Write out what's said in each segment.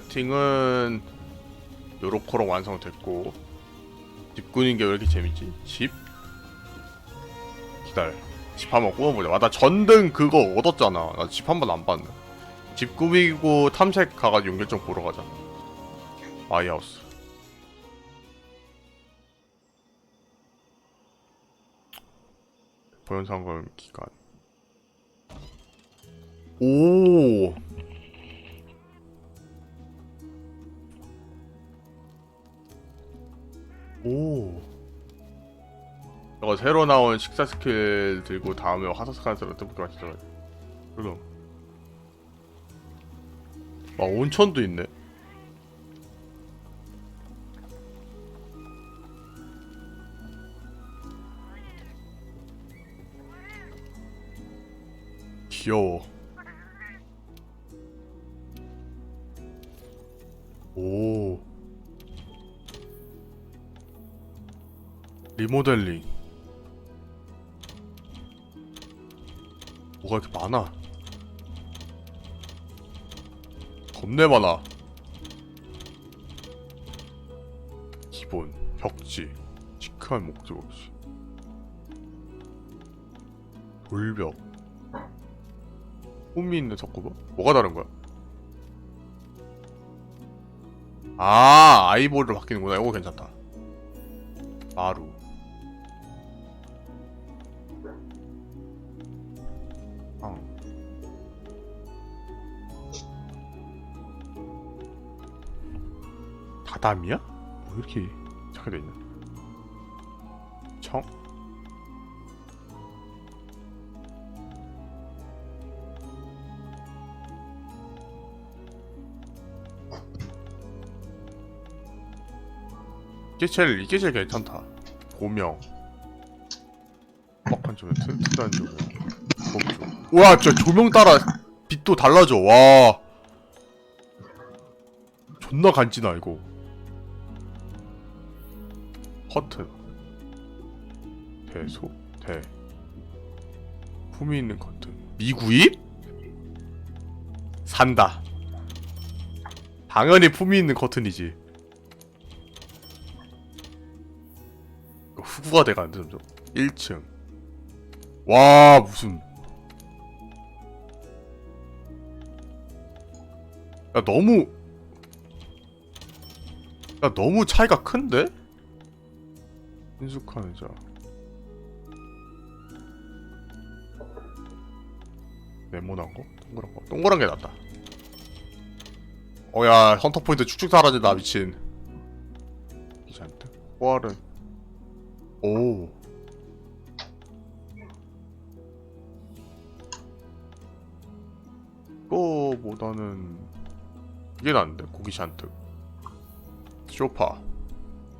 세팅은 요렇게로 완성됐고 집 꾸는 게 왜 이렇게 재밌지? 집? 기다려. 집 한번 꾸며보자. 아, 나 전등 그거 얻었잖아. 나 집 한 번 안 봤네. 집 꾸미고 탐색 가가지고 연결점 보러 가자. 마이하우스. 보현상금 기간. 오 오. 이거 새로 나온 식사 스킬 들고 다음에 화사스칸스로 뜨겁게 마시자. 그럼. 아 온천도 있네. 귀여워. 오. 리모델링. 뭐가 이렇게 많아? 겁내 많아. 기본 벽지 시크한 목적 없이. 돌벽. 홈이 있는 석고봐. 뭐가 다른 거야? 아 아이보리로 바뀌는구나. 이거 괜찮다. 마루 다담이야? 뭐 이렇게 착해져 있나? 청? 이게 제일 이게 제일 괜찮다. 고명. 뻑한 조명, 튼튼한 조명. 우와, 진짜 조명 따라 빛도 달라져. 와. 존나 간지나 이거. 커튼. 대소, 대. 품이 있는 커튼. 미구입? 산다. 당연히 품이 있는 커튼이지. 후구가 돼가는데 점점 1층 와 무슨 야 너무 야 너무 차이가 큰데? 친숙한 의자 네모난 거? 동그란 거. 동그란 게 낫다. 어야 헌터 포인트 축축 사라진다 미친. 괜찮다 포알은? 오. 이거보다는 이게 낫는데? 고기 샨뜩. 쇼파.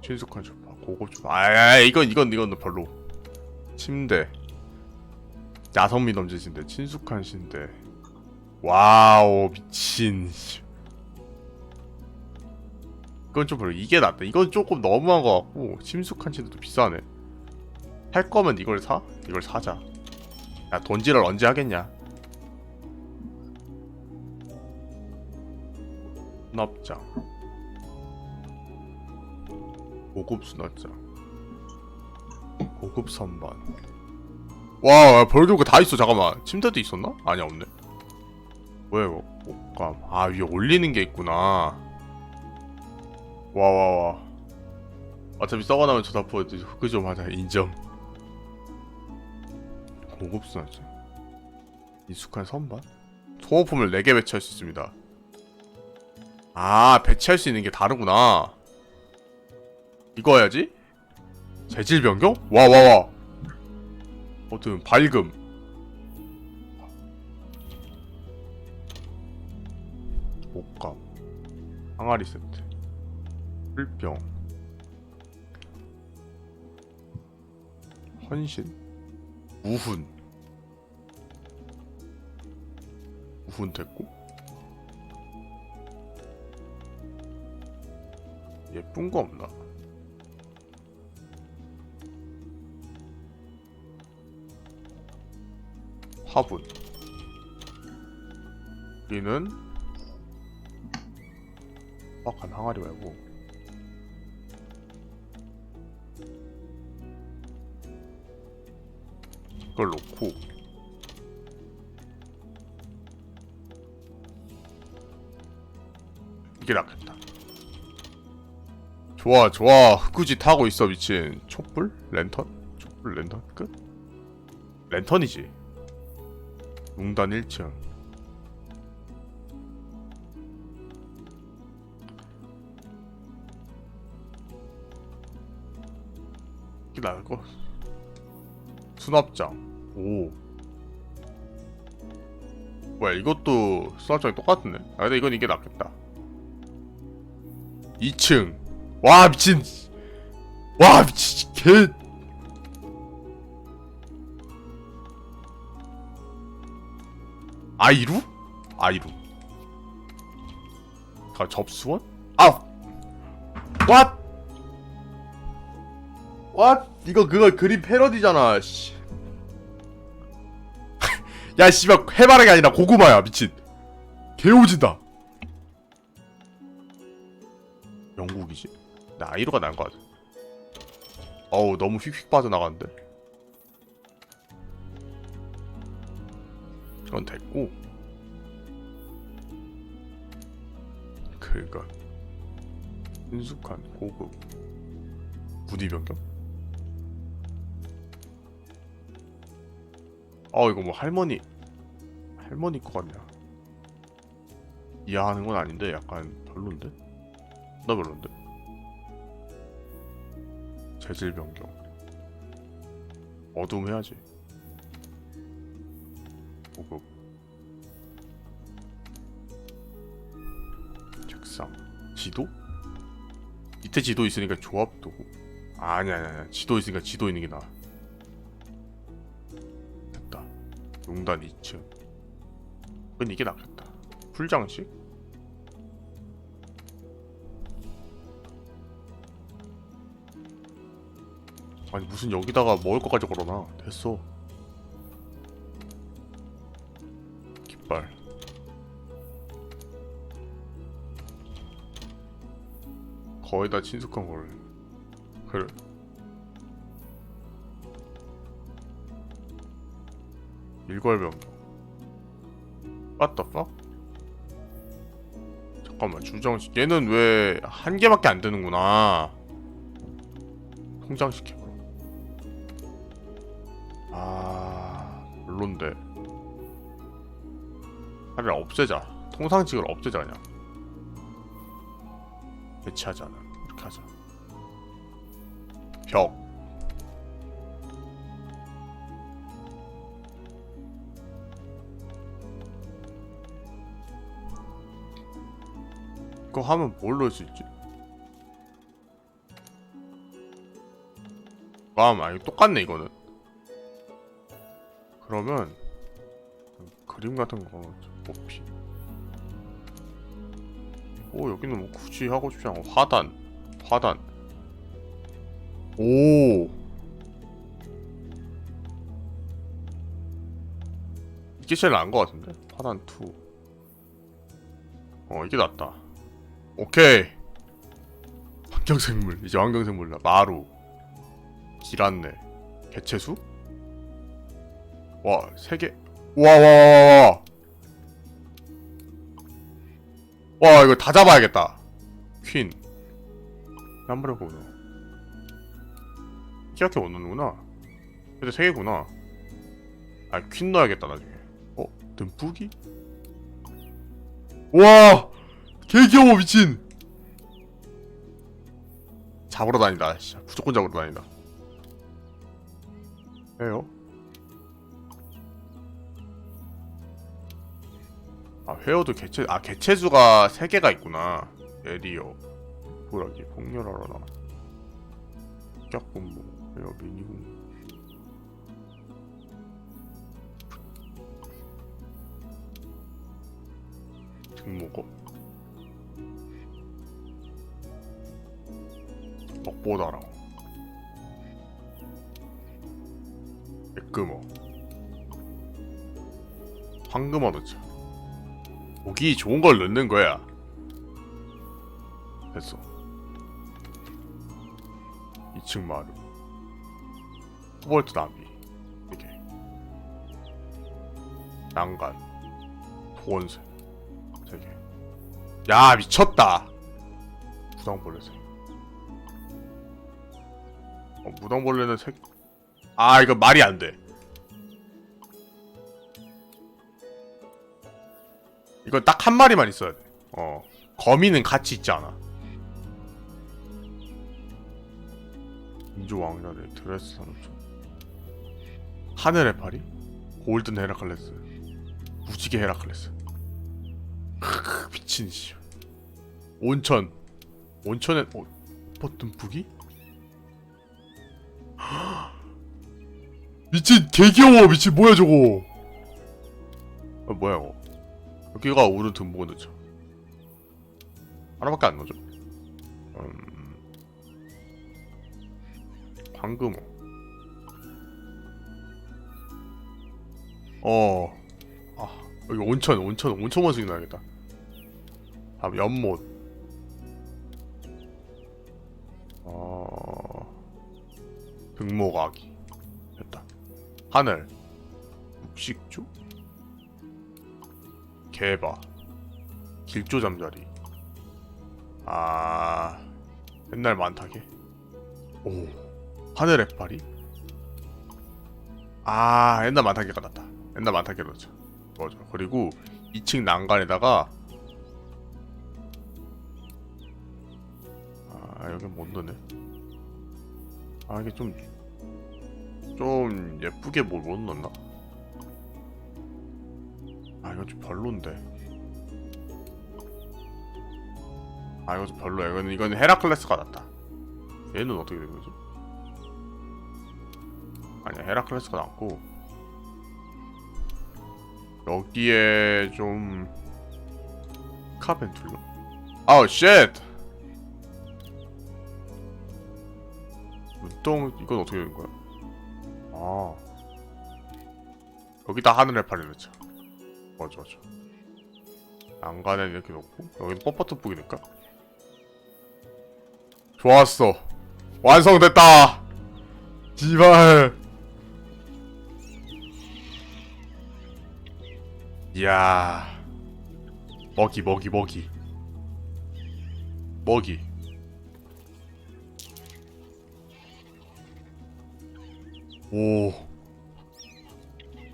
친숙한 쇼파 고급 쇼파 아 이건 이건 이건 별로. 침대. 야성미 침대 친숙한 침대. 와우 미친 씨. 이건 좀 별로 이게 낫다. 이건 조금 너무한 것 같고 침숙한 침대도 비싸네. 할 거면 이걸 사? 이걸 사자. 야 돈지를 언제 하겠냐? 수납장 고급 수납장 고급 선반. 와 별도 그다 있어 잠깐만. 침대도 있었나? 아니 없네. 뭐야 이거? 옷감. 아 위에 올리는 게 있구나. 와와와. 어차피 썩어나면 조사포 흑그 좀 하자 인정. 고급 수납장 익숙한 선반? 소모품을 4개 배치할 수 있습니다. 아 배치할 수 있는 게 다르구나 이거 해야지? 재질 변경? 와와와. 어떤 밝음. 옷감. 항아리 세트. 풀병 헌신. 우훈. 우훈 됐고. 예쁜 거 없나? 화분 여기는 빡빡한 항아리 말고 이걸 놓고 이게 낫겠다 좋아 좋아 흑구지 타고 있어 미친 촛불? 랜턴? 촛불 랜턴 끝? 랜턴이지 웅단 1층. 이게 나을 거? 수납장. 오. 뭐야 이것도 수납장이 똑같은데? 아 근데 이건 이게 낫겠다. 2층. 와 미친. 와 미친 개 아이루? 아이루 가 접수원? 아 What? What? 이거 그거 그림 패러디잖아 씨. 야 씨발 해바라기 아니라 고구마야 미친 개오진다 영국이지? 나 나은 것 같아 어우 너무 휙휙 빠져나가는데 이건 됐고 그니까 친숙한 고급 부디 변경? 어 이거 뭐 할머니 할머니 거 같냐 이해하는 건 아닌데 약간 별론데? 나 별론데? 재질 변경 어둠 해야지 고급 책상. 지도? 밑에 지도 있으니까 조합도. 아니야 아니야 아니야. 지도 있으니까 지도 있는 게 나아. 됐다. 용단 2층. 그건 이게 낫겠다. 풀장식? 아니 무슨 여기다가 먹을 것까지 걸어놔. 됐어 거의 다 친숙한 걸 그래. 일괄병. The fuck? 잠깐만 주정식 얘는 왜 한 개밖에 안 되는구나. 통장시켜. 아 별론데. 차라리 없애자. 통상직을 없애자 그냥 배치하자 이렇게 하자. 벽. 이거 하면 뭘 넣을 수 있지? 마음 아 이거 똑같네 이거는. 그러면 그림 같은 거 뽑히 오 여기는 뭐 굳이 하고 싶지 않고 화단. 화단. 오. 이게 제일 나은 것 같은데? 화단 2어 이게 낫다. 오케이. 환경생물. 이제 환경생물 마루. 기란내. 개체수? 와, 세 개. 와, 와, 와, 와, 와. 와, 이거 다 잡아야겠다. 퀸. 해보자. 이렇게 못 넣는구나. 근데 세 개구나. 아, 퀸 넣어야겠다, 나중에. 어? 듬뿌기? 와! 개 귀여워, 미친! 잡으러 다닌다, 씨. 무조건 잡으러 다닌다. 왜요? 아 회어도 개체 아 개체수가 세 개가 있구나. 에리어 보라기 폭렬하러 나 짝분모 회어 미니군 등목업 먹보다랑 백금어. 황금어 넣자 고기 좋은 걸 넣는 거야. 됐어. 2층 마루. 코볼트 나비. 이게. 난간. 도원새 세개 야 미쳤다. 무당벌레새 어, 무당벌레는 세아 이거 말이 안 돼 이건 딱 한 마리만 있어야 돼. 어. 거미는 같이 있지 않아. 인조 왕자의 드레스 산업체. 하늘의 파리? 골든 헤라클레스. 무지개 헤라클레스. 크크 미친 씨. 온천. 온천에 어, 버튼 부기? 미친 개귀여워 미친 뭐야 저거 어, 뭐야 이거 여기가 오른 등보고 넣죠. 하나밖에 안 넣죠. 음... 방금호. 어. 아 여기 온천 온천 온천 원숭이 넣어야겠다. 다음 연못. 어. 등목 아기. 됐다. 하늘. 육식조. 개바 길조 잠자리. 아 옛날 많다게? 오 하늘의 파리? 아 옛날 많다게 같았다. 옛날 많다게 넣자. 맞아 그리고 2층 난간에다가 아 여기 못 넣네. 아 이게 좀좀 예쁘게 뭘 못 넣나? 아 이거 좀 별론데. 아 이거 좀 별로야. 이거는 이거는 헤라클레스가 낫다. 얘는 어떻게 된 거지? 아니야 헤라클레스가 낫고. 여기에 좀 카펜툴러 아우 쉣! 운동 이건 어떻게 된 거야? 아. 여기다 하늘의 팔을 넣자 맞아 맞아. 난간에 이렇게 놓고. 여기는 뻣뻣한 넣을까? 좋았어. 완성됐다! 지발! 이야. 먹이 먹이 먹이. 먹이. 오.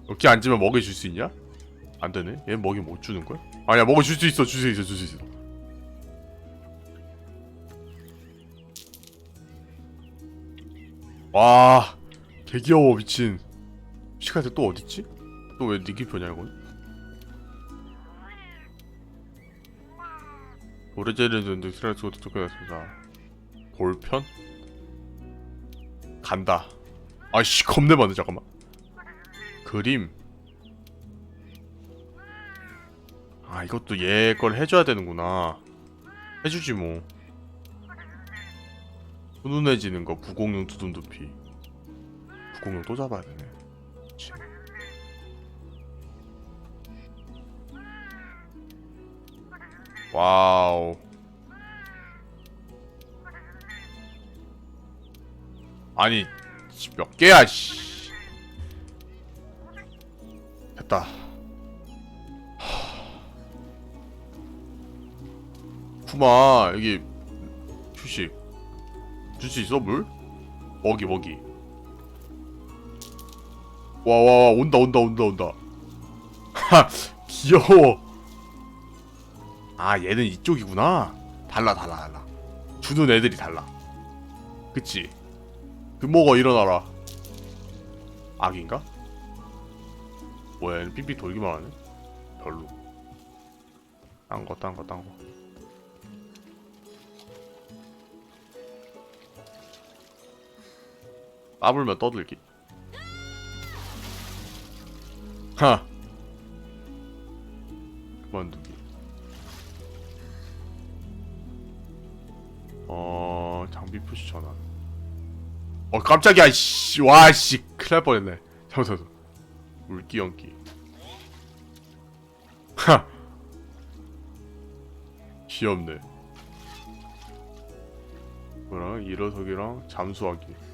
여기 앉으면 먹이 줄 수 있냐? 안 되네. 얘 먹이 못 주는 거야? 아니야, 먹이 줄 수 있어. 줄 수 있어. 줄 수 있어. 와, 개 귀여워 미친. 시카한테 또 어디 있지? 또 왜 니키표냐 이건? 노래제리는 늑스라스 것도 쫓겨났습니다. 볼편? 간다. 아이씨 겁내 많네 잠깐만. 그림. 아 이것도 얘 걸 해줘야 되는구나. 해주지 뭐. 훈훈해지는 거 부공룡 두둔두피. 부공룡 또 잡아야 되네. 그치. 와우. 아니 씨, 몇 개야 씨. 됐다 구마 여기 휴식. 줄 수 있어 물? 먹이 먹이. 와와 온다 온다 온다 온다. 하 귀여워. 아 얘는 이쪽이구나. 달라 달라 달라. 주는 애들이 달라. 그치? 그 먹어 일어나라. 악인가? 뭐야 얘는 삐삐 돌기만 하네? 별로. 딴거 딴거 딴거 까불면 떠들기. 하. 그만두기. 어 장비 푸시 전환. 어 깜짝이야 씨. 와씨. 큰일 날 뻔했네. 잠깐 잠깐 물기 연기. 하. 귀엽네. 뭐랑 일어서기랑 잠수하기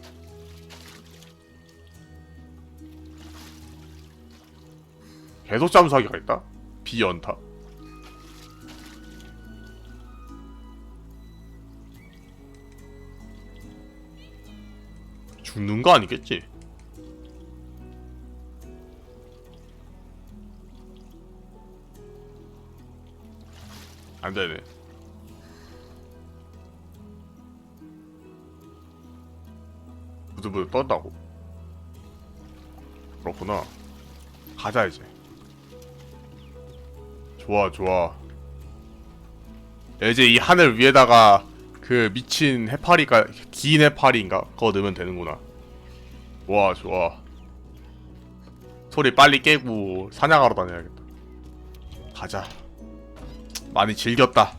계속 잠수하기가 있다? 비연타 죽는 거 아니겠지? 안 되네. 부들부들 떤다고. 그렇구나. 가자 이제. 좋아 좋아. 이제 이 하늘 위에다가 그 미친 해파리가 긴 해파리인가 그거 넣으면 되는구나. 좋아 좋아. 소리 빨리 깨고 사냥하러 다녀야겠다. 가자. 많이 즐겼다.